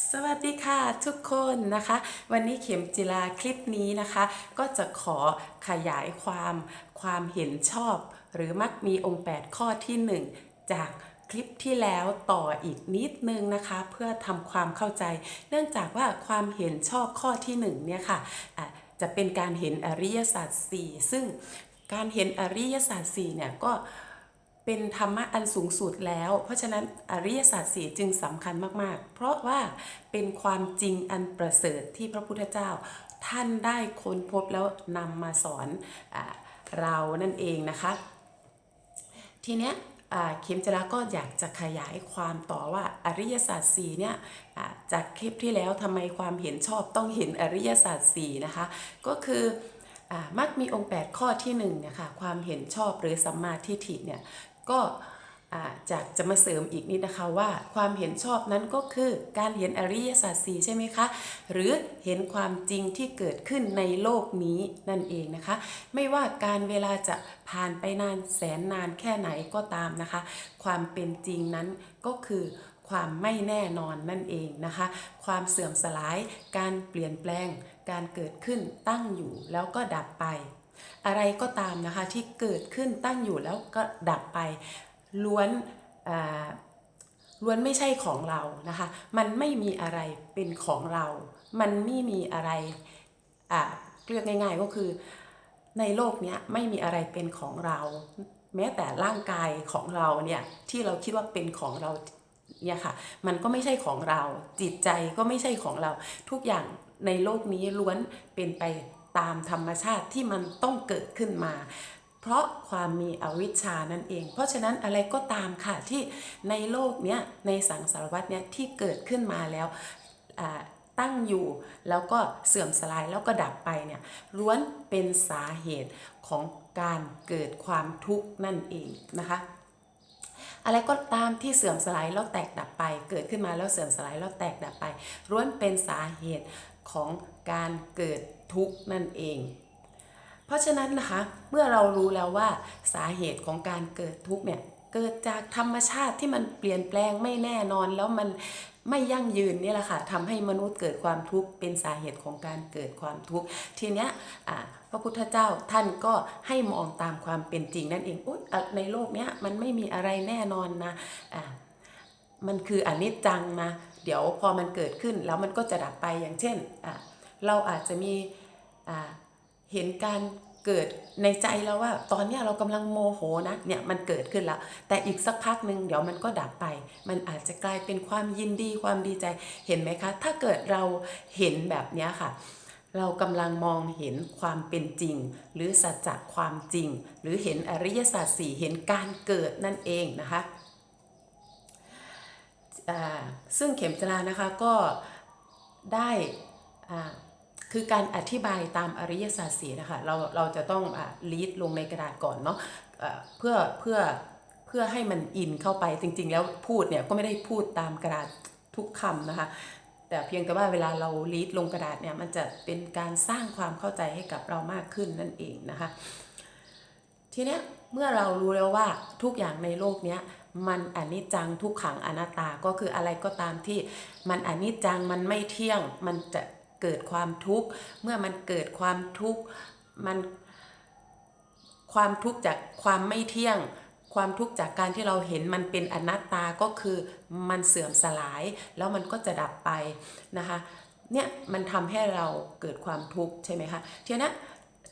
สวัสดีค่ะทุกคนนะคะ วันนี้เข็มจิลาคลิปนี้นะคะ ก็จะขอขยายความความเห็นชอบ หรือมักมีองค์ 8 ข้อทีหนึ่1 จากคลิปที่แล้วต่ออีกนิดนึงนะคะ เพื่อทำความเข้าใจ เนื่องจากว่าความเห็นชอบข้อที่ 1 เนี่ยค่ะะจะเป็นการเห็นอริยสัจ4ซึ่งการเห็นอริยสัจ4เนี่ยก็เเป็นธรรมะอันสูงสุดแล้ว เพราะฉะนั้นอริยสัจสี่จึงสำคัญมาก ๆ เพราะว่าเป็นความจริงอันประเสริฐที่พระพุทธเจ้า ท่านได้ค้นพบแล้วนำมาสอนอเรานั่นเองนะคะ ทีเนี้ยเข็มจราก็อยากจะขยายความต่อว่าอริยสัจสี่เนี่ยจากคลิปที่แล้วทำไมความเห็นชอบต้องเห็นอริยสัจสี่นะคะ ก็คืออมักมีองค์ 8 ข้อที่1เนี่ยค่ะความเห็นชอบหรือสัมมาทิฏฐิเนี่ย ก็จากจะมาเสริมอีกนิดนะคะว่าความเห็นชอบนั้นก็คือการเห็นอริยสัจสี่ใช่ไหมคะ หรือเห็นความจริงที่เกิดขึ้นในโลกนี้นั่นเองนะคะ ไม่ว่าการเวลาจะผ่านไปนานแสนนานแค่ไหนก็ตามนะคะ ความเป็นจริงนั้นก็คือความไม่แน่นอนนั่นเองนะคะ ความเสื่อมสลายการเปลี่ยนแปลง การเกิดขึ้นตั้งอยู่แล้วก็ดับไป อะไรก็ตามนะคะที่เกิดขึ้นตั้งอยู่แล้วก็ดับไปล้วนล้วนไม่ใช่ของเรานะคะ มันไม่มีอะไรเป็นของเรา มันไม่มีอะไรเรียกง่าย ๆก็คือในโลกนี้ไม่มีอะไรเป็นของเรา แม้แต่ร่างกายของเราเนี่ยที่เราคิดว่าเป็นของเราเนี่ยค่ะ มันก็ไม่ใช่ของเรา จิตใจก็ไม่ใช่ของเรา ทุกอย่างในโลกนี้ล้วนเป็นไป ตามธรรมชาติที่มันต้องเกิดขึ้นมา เพราะความมีอวิชชานั่นเอง เพราะฉะนั้นอะไรก็ตามค่ะที่ในโลกเนี้ยในสังสารวัฏเนี้ยที่เกิดขึ้นมาแล้วตั้งอยู่แล้วก็เสื่อมสลายแล้วก็ดับไปเนี่ยล้วนเป็นสาเหตุของการเกิดความทุกข์นั่นเองนะคะอะไรก็ตามที่เสื่อมสลายแล้วแตกดับไป เกิดขึ้นมาแล้วเสื่อมสลายแล้วแตกดับไปล้วนเป็นสาเหตุ ของการเกิดทุกข์นั่นเอง เพราะฉะนั้นนะคะเมื่อเรารู้แล้วว่าสาเหตุของการเกิดทุกข์เนี่ยเกิดจากธรรมชาติที่มันเปลี่ยนแปลงไม่แน่นอนแล้วมันไม่ยั่งยืนนี่แหละค่ะทำให้มนุษย์เกิดความทุกข์เป็นสาเหตุของการเกิดความทุกข์ทีเนี้ยพระพุทธเจ้าท่านก็ให้มองตามความเป็นจริงนั่นเองอ๊ยในโลกเนี้ยมันไม่มีอะไรแน่นอนนะอ่ามันคืออนิจจังนะ เดี๋ยวพอมันเกิดขึ้นแล้วมันก็จะดับไปอย่างเช่น เราอาจจะมีเห็นการเกิดในใจเราว่า ตอนนี้เรากำลังโมโหนะเนี่ยมันเกิดขึ้นแล้ว แต่อีกสักพักหนึ่งเดี๋ยวมันก็ดับไป มันอาจจะกลายเป็นความยินดีความดีใจเห็นไหมคะ ถ้าเกิดเราเห็นแบบนี้ค่ะ เรากำลังมองเห็นความเป็นจริง หรือสัจจะความจริง หรือเห็นอริยสัจสี่เห็นการเกิดนั่นเองนะคะ ซึ่งเข็มจรานะคะก็ได้อ่าคือการอธิบายตามอริยสัจสีนะคะเราเราจะต้องอ่าลีดลงในกระดาษก่อนเนาะเอ่อเพื่อเพื่อเพื่อให้มันอินเข้าไปจริง ๆ แล้วพูดเนี่ยก็ไม่ได้พูดตามกระดาษทุกคำนะคะแต่เพียงแต่ว่าเวลาเราลีดลงกระดาษเนี่ยมันจะเป็นการสร้างความเข้าใจให้กับเรามากขึ้นนั่นเองนะคะทีเนี้ย เมื่อเรารู้แล้วว่าทุกอย่างในโลกเนี้ยมันอนิจจังทุกขังอนัตตาก็คืออะไรก็ตามที่มันอนิจจังมันไม่เที่ยง มันจะเกิดความทุกข์เมื่อมันเกิดความทุกข์มันความทุกข์จากความไม่เที่ยง ความทุกข์จากการที่เราเห็นมันเป็นอนัตตาก็คือมันเสื่อมสลาย แล้วมันก็จะดับไปนะคะเนี่ยมันทำให้เราเกิดความทุกข์ใช่ไหมคะทีนี้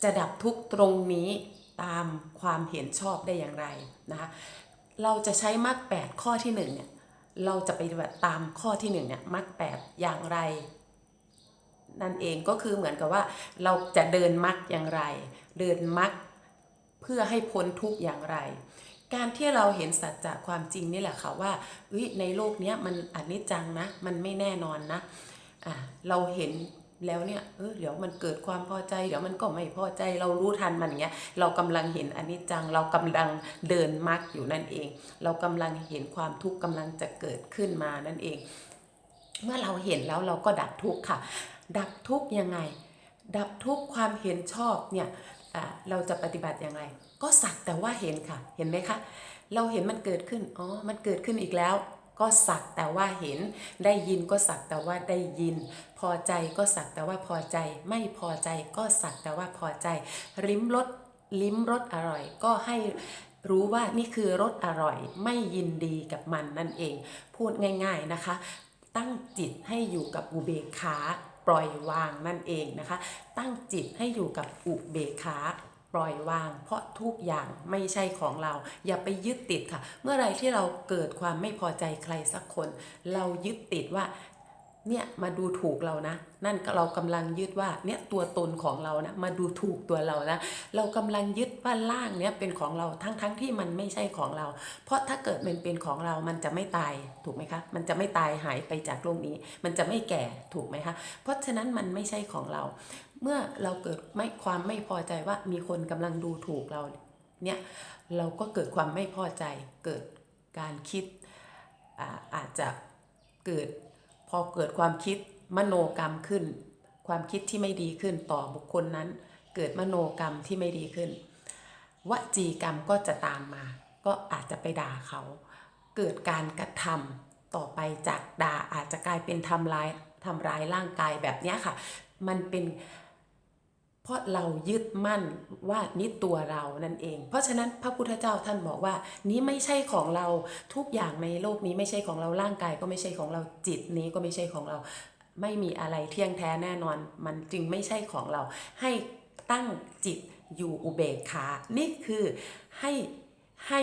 จะดับทุกข์ตรงนี้ ตามความเห็นชอบได้อย่างไรนะคะเราจะใช้มรรคแปดข้อที่หนึ่งเนี่ยเราจะไปฏิบัติตามข้อที่หนึ่งเนี่ยมรรคแปดอย่างไร นั่นเองก็คือเหมือนกับว่าเราจะเดินมรรคอย่างไร เดินมรรคเพื่อให้พ้นทุกอย่างไร การที่เราเห็นสัจจะความจริงนี่แหละค่ะว่าในโลกนี้มันอนิจจังนะมันไม่แน่นอนนะะเราเห็น แล้วเนี่ยเออเดี๋ยวมันเกิดความพอใจ เดี๋ยวมันก็ไม่พอใจเรารู้ทันมันเงี้ยเรากำลังเห็นอนิจจังเรากำลังเดินมรรคอยู่นั่นเอง เรากำลังเห็นความทุกข์กำลังจะเกิดขึ้นมานั่นเอง เมื่อเราเห็นแล้วเราก็ดับทุกข์ค่ะ ดับทุกข์ยังไง ดับทุกข์ความเห็นชอบเนี่ยอ่าเราจะปฏิบัติย่างไรก็สักแต่ว่าเห็นค่ะเห็นไหมคะเราเห็นมันเกิดขึ้นอ๋อมันเกิดขึ้นอีกแล้ว ก็สักแต่ว่าเห็น ได้ยินก็สักแต่ว่าได้ยิน พอใจก็สักแต่ว่าพอใจ ไม่พอใจก็สักแต่ว่าพอใจลิ้มรสลิ้มรสอร่อย ก็ให้รู้ว่านี่คือรสอร่อย ไม่ยินดีกับมันนั่นเอง พูดง่าย ๆนะคะ ตั้งจิตให้อยู่กับอุเบกขาปล่อยวางนั่นเองนะคะ ตั้งจิตให้อยู่กับอุเบกขา ปล่อยวาง เพราะทุกอย่างไม่ใช่ของเรา อย่าไปยึดติดค่ะ เมื่อไรที่เราเกิดความไม่พอใจใครสักคน เรายึดติดว่า เนี่ยมาดูถูกเรานะ นั่นเรากำลังยึดว่าเนี่ยตัวตนของเรานะมาดูถูกตัวเรานะ เรากำลังยึดว่าร่างเนี่ยเป็นของเราทั้งๆทที่มันไม่ใช่ของเรา เพราะถ้าเกิดมันเป็นของเรามันจะไม่ตายถูกไหมคะมันจะไม่ตายหายไปจากโลกนี้ มันจะไม่แก่ถูกไหมคะเพราะฉะนั้นมันไม่ใช่ของเรา เมื่อเราเกิดไม่ความไม่พอใจว่ามีคนกำลังดูถูกเราเนี่ยเราก็เกิดความไม่พอใจเกิดการคิดอ่าอาจจะเกิด พอเกิดความคิดมโนกรรมขึ้น ความคิดที่ไม่ดีขึ้นต่อบุคคลนั้น เกิดมโนกรรมที่ไม่ดีขึ้น วจีกรรมก็จะตามมา ก็อาจจะไปด่าเขา เกิดการกระทำต่อไปจากด่าอาจจะกลายเป็นทำร้ายทำร้ายร่างกายแบบนี้ค่ะ มันเป็น ราะเรายึดมั่นว่านี่ตัวเรานั่นเอง เพราะฉะนั้นพระพุทธเจ้าท่านบอกว่า นี้ไม่ใช่ของเราทุกอย่างในโลกนี้ไม่ใช่ของเราร่างกายก็ไม่ใช่ของเราจิตนี้ก็ไม่ใช่ของเรา ไม่มีอะไรเที่ยงแท้แน่นอน มันจึงไม่ใช่ของเรา ให้ตั้งจิตอยู่อุเบกขา นี่คือให้ให้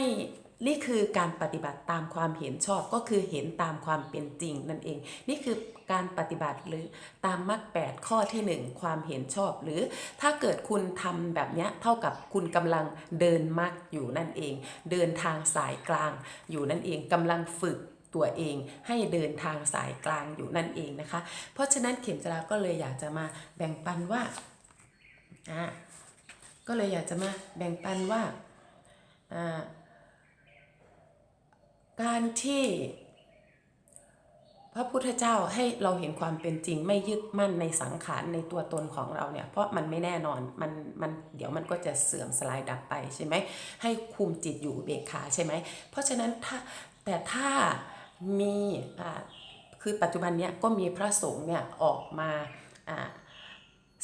นี่คือการปฏิบัติตามความเห็นชอบก็คือเห็นตามความเป็นจริงนั่นเอง นี่คือการปฏิบัติหรือตามมรรคแปดข้อที่หนึ่งความเห็นชอบ หรือถ้าเกิดคุณทำแบบนี้เท่ากับคุณกำลังเดินมรรคอยู่นั่นเอง เดินทางสายกลางอยู่นั่นเองกำลังฝึกตัวเองให้เดินทางสายกลางอยู่นั่นเองนะคะ เพราะฉะนั้นเข็มจราก็เลยอยากจะมาแบ่งปันว่าอ่าก็เลยอยากจะมาแบ่งปันว่าอ่า การที่พระพุทธเจ้าให้เราเห็นความเป็นจริงไม่ยึดมั่นในสังขารในตัวตนของเราเนี่ยเพราะมันไม่แน่นอนมันมันเดี๋ยวมันก็จะเสื่อมสลายดับไปใช่ไหมให้คุมจิตอยู่เบกขาใช่ไหมเพราะฉะนั้นถ้าแต่ถ้ามีอ่าคือปัจจุบันเนี้ยก็มีพระสงฆ์เนี่ยออกมาอ่า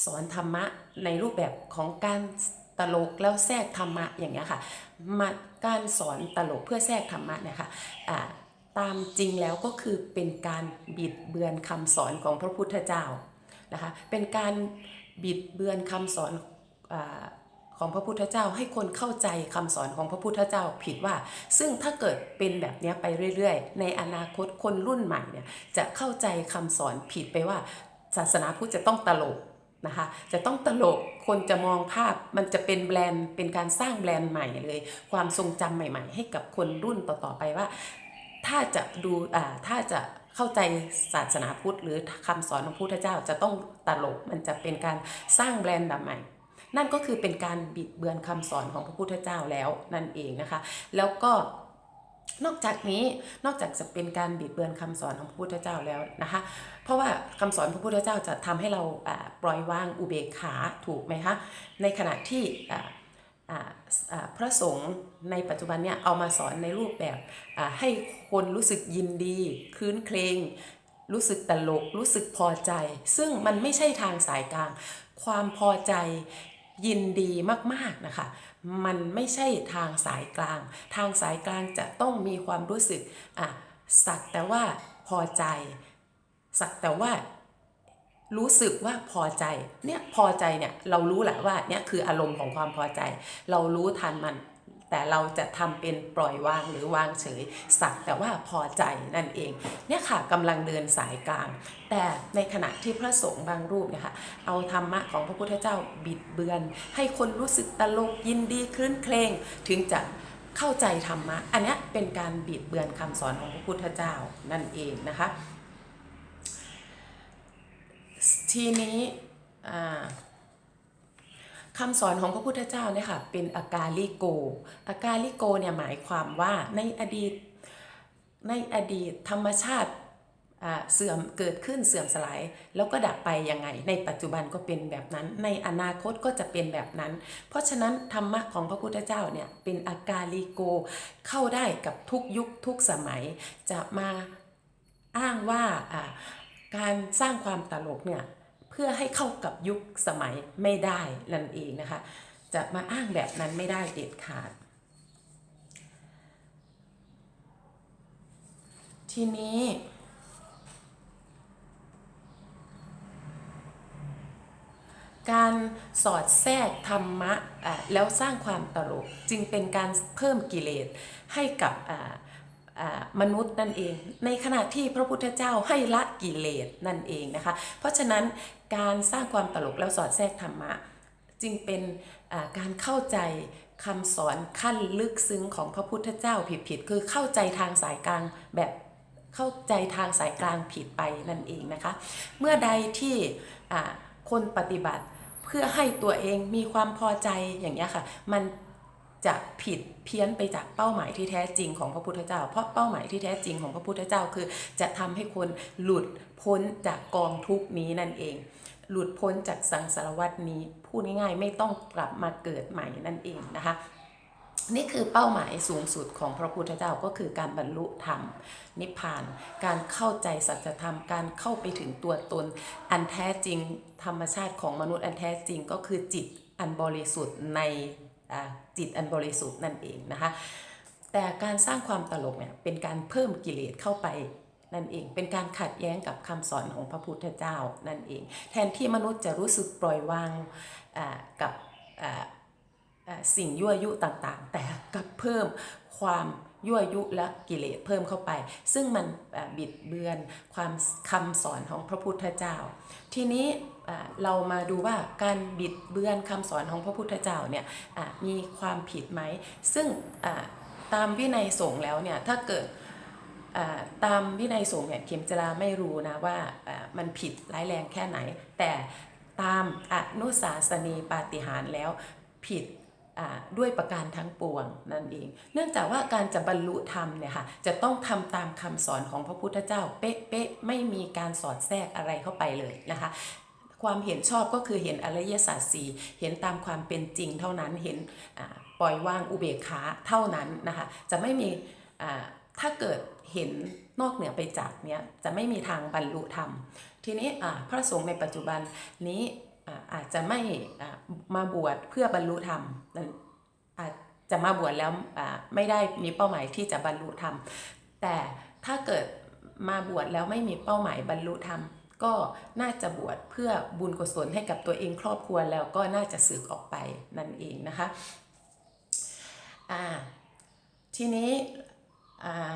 สอนธรรมะในรูปแบบของการ ตลกแล้วแทรกธรรมะอย่างเงี้ยค่ะมาการสอนตลกเพื่อแทรกธรรมะเนี่ยค่ะอ่าตามจริงแล้วก็คือเป็นการบิดเบือนคำสอนของพระพุทธเจ้านะคะเป็นการบิดเบือนคำสอนอาของพระพุทธเจ้าให้คนเข้าใจคำสอนของพระพุทธเจ้าผิดว่า ซึ่งถ้าเกิดเป็นแบบเนี้ยไปเรื่อยๆ ในอนาคตคนรุ่นใหม่เนี่ยจะเข้าใจคำสอนผิดไปว่า ศาสนาพุทธจะต้องตลก นะคะจะต้องตลกคนจะมองภาพมันจะเป็นแบรนด์เป็นการสร้างแบรนด์ใหม่เลย ความทรงจำใหม่ ๆ ให้กับคนรุ่นต่อๆไปว่า ถ้าจะดูอ่าถ้าจะเข้าใจศาสนาพุทธ หรือคำสอนของพระพุทธเจ้าจะต้องตลกมันจะเป็นการสร้างแบรนด์แบบใหม่ นั่นก็คือเป็นการบิดเบือนคำสอนของพระพุทธเจ้าแล้วนั่นเองนะคะ แล้วก็ นอกจากนี้นอกจากจะเป็นการบิดเบือนคำสอนของพระพุทธเจ้าแล้วนะคะ เพราะว่าคำสอนพระพุทธเจ้าจะทำให้เราปล่อยวางอุเบกขาถูกไหมคะในขณะที่พระสงฆ์ในปัจจุบันเนี่ยเอามาสอนในรูปแบบให้คนรู้สึกยินดีคืนเครงรู้สึกตลกรู้สึกพอใจ ซึ่งมันไม่ใช่ทางสายกลาง ความพอใจ ยินดีมากๆนะคะ มันไม่ใช่ทางสายกลาง ทางสายกลางจะต้องมีความรู้สึกอะสักแต่ว่าพอใจ สักแต่ว่ารู้สึกว่าพอใจ เนี่ยพอใจเนี่ยเรารู้แหละว่าเนี่ยคืออารมณ์ของความพอใจ เรารู้ทันมัน แต่เราจะทำเป็นปล่อยวางหรือวางเฉยสักแต่ว่าพอใจนั่นเองเนี่ยค่ะกำลังเดินสายกลาง แต่ในขณะที่พระสงฆ์บางรูปเนี่ยค่ะเอาธรรมะของพระพุทธเจ้าบิดเบือน ให้คนรู้สึกตลกยินดีคลื้นเครงถึงจะเข้าใจธรรมะ อันนี้เป็นการบิดเบือนคำสอนของพระพุทธเจ้านั่นเองนะคะ ทีนี้อ่า คำสอนของพระพุทธเจ้าเนี่ยค่ะเป็นอากาลิโก อากาลิโกเนี่ยหมายความว่าในอดีตในอดีตธรรมชาติเสื่อมเกิดขึ้นเสื่อมสลาย แล้วก็ดับไปยังไง ในปัจจุบันก็เป็นแบบนั้น ในอนาคตก็จะเป็นแบบนั้น เพราะฉะนั้นธรรมะของพระพุทธเจ้าเนี่ยเป็นอากาลิโกเข้าได้กับทุกยุคทุกสมัยจะมาอ้างว่าการสร้างความตลกเนี่ย เพื่อให้เข้ากับยุคสมัยไม่ได้นั่นเองนะคะ จะมาอ้างแบบนั้นไม่ได้เด็ดขาด ทีนี้การสอดแทรกธรรมะะแล้วสร้างความตลกจึงเป็นการเพิ่มกิเลสให้กับมนุษย์นั่นเอง ในขณะที่พระพุทธเจ้าให้ละกิเลสนั่นเองนะคะ เพราะฉะนั้น การสร้างความตลกแล้วสอดแทรกธรรมะ จึงเป็นการเข้าใจคำสอนขั้นลึกซึ้งของพระพุทธเจ้าผิดๆคือเข้าใจทางสายกลางแบบเข้าใจทางสายกลางผิดไปนั่นเองนะคะ เมื่อใดที่คนปฏิบัติเพื่อให้ตัวเองมีความพอใจอย่างนี้ค่ะ มัน จะผิดเพี้ยนไปจากเป้าหมายที่แท้จริงของพระพุทธเจ้า เพราะเป้าหมายที่แท้จริงของพระพุทธเจ้าคือ จะทำให้คนหลุดพ้นจากกองทุกนี้นั่นเอง หลุดพ้นจากสังสารวัฏนี้พูดง่ายๆ ไม่ต้องกลับมาเกิดใหม่นั่นเองนะคะนี่คือเป้าหมายสูงสุดของพระพุทธเจ้าก็คือการบรรลุธรรม นิพพาน การเข้าใจสัจธรรม การเข้าไปถึงตัวตน อันแท้จริงธรรมชาติของมนุษย์อันแท้จริงก็คือจิตอันบริสุทธิ์ใน จิตอันบริสุทธิ์นั่นเองนะคะแต่การสร้างความตลกเนี่ยเป็นการเพิ่มกิเลสเข้าไปนั่นเอง เป็นการขัดแย้งกับคำสอนของพระพุทธเจ้านั่นเอง แทนที่มนุษย์จะรู้สึกปล่อยวางกับสิ่งยั่วยุต่างๆ แต่กับเพิ่มความยั่วยุและกิเลสเพิ่มเข้าไป ซึ่งมันบิดเบือนความคำสอนของพระพุทธเจ้า ทีนี้ เรามาดูว่าการบิดเบือนคำสอนของพระพุทธเจ้าเนี่ยมีความผิดไหม ซึ่งตามวินัยสงฆ์แล้วเนี่ยถ้าเกิดตามวินัยสงฆ์เนี่ยเข็มจราไม่รู้นะว่ามันผิดร้ายแรงแค่ไหน แต่ตามอนุสาสนีปาฏิหารแล้วผิดด้วยประการทั้งปวงนั่นเอง เนื่องจากว่าการจะบรรลุธรรมเนี่ยค่ะจะต้องทำตามคำสอนของพระพุทธเจ้าเป๊ะๆไม่มีการสอดแทรกอะไรเข้าไปเลยนะคะ ความเห็นชอบก็คือเห็นอริยสัจสี่เห็นตามความเป็นจริงเท่านั้นเห็นปล่อยวางอุเบกขาเท่านั้นนะคะจะไม่มีถ้าเกิดเห็นนอกเหนือไปจากเนี้ยจะไม่มีทางบรรลุธรรม ทีนี้พระสงฆ์ในปัจจุบันนี้อาจจะไม่มาบวชเพื่อบรรลุธรรมอาจจะมาบวชแล้วไม่ได้มีเป้าหมายที่จะบรรลุธรรม แต่ถ้าเกิดมาบวชแล้วไม่มีเป้าหมายบรรลุธรรม ก็น่าจะบวชเพื่อบุญกุศลให้กับตัวเองครอบครัวแล้วก็น่าจะสึกออกไปนั่นเองนะคะอ่าทีนี้อ่า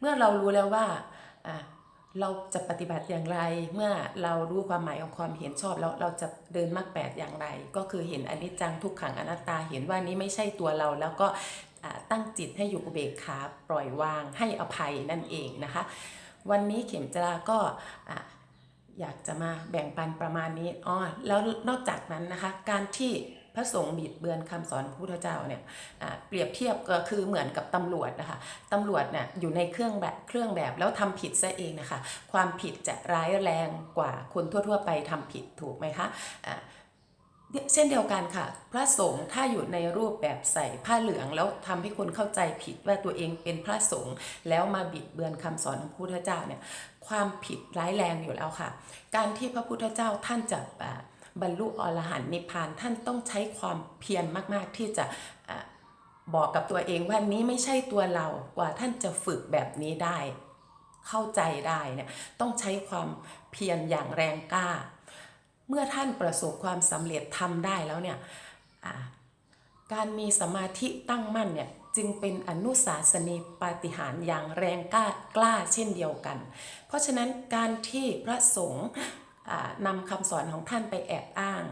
เมื่อเรารู้แล้วว่าอ่าเราจะปฏิบัติอย่างไรเมื่อเรารู้ความหมายของความเห็นชอบแล้วเราจะเดินมรรคแปดอย่างไร ก็คือเห็นอนิจจังทุกขังอนัตตาเห็นว่านี้ไม่ใช่ตัวเรา แล้วก็อ่าตั้งจิตให้อยู่อุเบกขาปล่อยวางให้อภัยนั่นเองนะคะ วันนี้เข็มจราก็ อยากจะมาแบ่งปันประมาณนี้อ๋อแล้วนอกจากนั้นนะคะ การที่พระสงฆ์บิดเบือนคำสอนพระพุทธเจ้าเนี่ยอะเปรียบเทียบก็คือเหมือนกับตำรวจนะคะตำรวจเนี่ยอยู่ในเครื่องแบบเครื่องแบบแล้วทำผิดซะเองนะคะ ความผิดจะร้ายแรงกว่าคนทั่ว ๆ ไปทำผิดถูกไหมคะอะ เช่นเดียวกันค่ะ พระสงฆ์ถ้าอยู่ในรูปแบบใส่ผ้าเหลือง แล้วทำให้คนเข้าใจผิดว่าตัวเองเป็นพระสงฆ์แล้วมาบิดเบือนคำสอนของพระพุทธเจ้าเนี่ยความผิดร้ายแรงอยู่แล้วค่ะ การที่พระพุทธเจ้าท่านจะบรรลุอรหันต์นิพพานท่านต้องใช้ความเพียรมาก ๆ ที่จะบอกกับตัวเองว่านี้ไม่ใช่ตัวเรากว่าท่านจะฝึกแบบนี้ได้ เข้าใจได้เนี่ยต้องใช้ความเพียรอย่างแรงกล้า เมื่อท่านประสบความสำเร็จทำได้แล้วเนี่ยการมีสมาธิตั้งมั่นเนี่ยจึงเป็นอนุสาสนีปาฏิหาริย์อย่างแรงกล้ากล้าเช่นเดียวกัน เพราะฉะนั้นการที่พระสงฆ์อ่านำคำสอนของท่านไปแอบอ้าง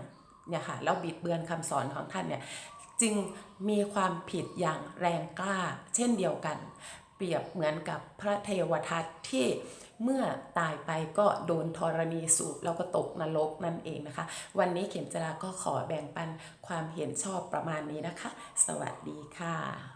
เนี่ยค่ะแล้วบิดเบือนคำสอนของท่านเนี่ยจึงมีความผิดอย่างแรงกล้าเช่นเดียวกัน เปรียบเหมือนกับพระเทวทัตที่เมื่อตายไปก็โดนธรณีสูบแล้วก็ตกนรกนั่นเองนะคะ วันนี้เข็มจราก็ขอแบ่งปันความเห็นชอบประมาณนี้นะคะ สวัสดีค่ะ